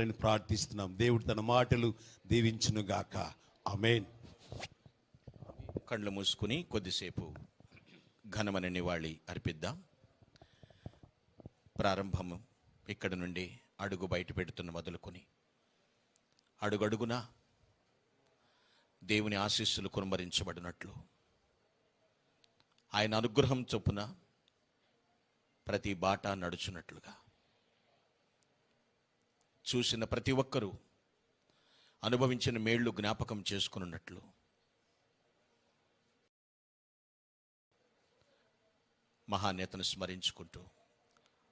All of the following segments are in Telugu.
అని ప్రార్థిస్తున్నాం. దేవుడు తన మాటలు దీవించునుగాక. అమేన్ కళ్ళు మూసుకుని కొద్దిసేపు ఘనమైన నివాళి అర్పిద్దాం. ప్రారంభం ఇక్కడ నుండి అడుగు బయట పెడుతున్న మొదలుకొని. అడుగడుగునా దేవుని ఆశీస్సులు కురుమరించబడినట్లు. ఆయన అనుగ్రహం చొప్పున ప్రతి బాట నడుచున్నట్లుగా. చూసిన ప్రతి ఒక్కరూ అనుభవించిన మేళ్ళు జ్ఞాపకం చేసుకున్నట్లు. మహానేతను స్మరించుకుంటూ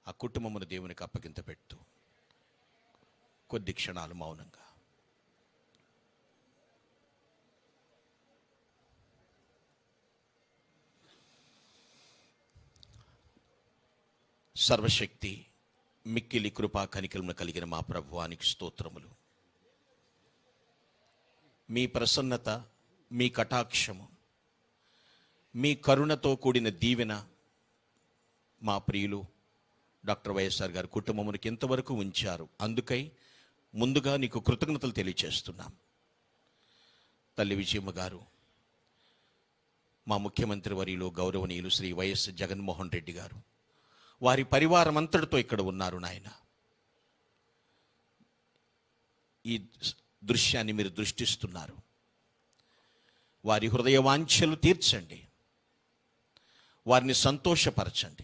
ఆ కుటుంబమును దేవునికి అప్పగింత పెట్టు కొద్ది క్షణాలు మౌనంగా. సర్వశక్తి మిక్కిలి కృపా కనికలను కలిగిన మా ప్రభువానికి స్తోత్రములు. మీ ప్రసన్నత మీ కటాక్షము మీ కరుణతో కూడిన దీవెన మా ప్రియులు డాక్టర్ వైఎస్ఆర్ గారి కుటుంబమునికి ఎంతవరకు ఉంచారు. అందుకై ముందుగా నీకు కృతజ్ఞతలు తెలియచేస్తున్నాం. తల్లి విజయమ్మ గారు మా ముఖ్యమంత్రి వర్యులు గౌరవనీయులు శ్రీ వైఎస్ జగన్మోహన్ రెడ్డి గారు వారి పరివారం అంతటితో ఇక్కడ ఉన్నారు నాయన. ఈ దృశ్యాన్ని మీరు దృష్టిస్తున్నారు. వారి హృదయ వాంఛలు తీర్చండి. వారిని సంతోషపరచండి.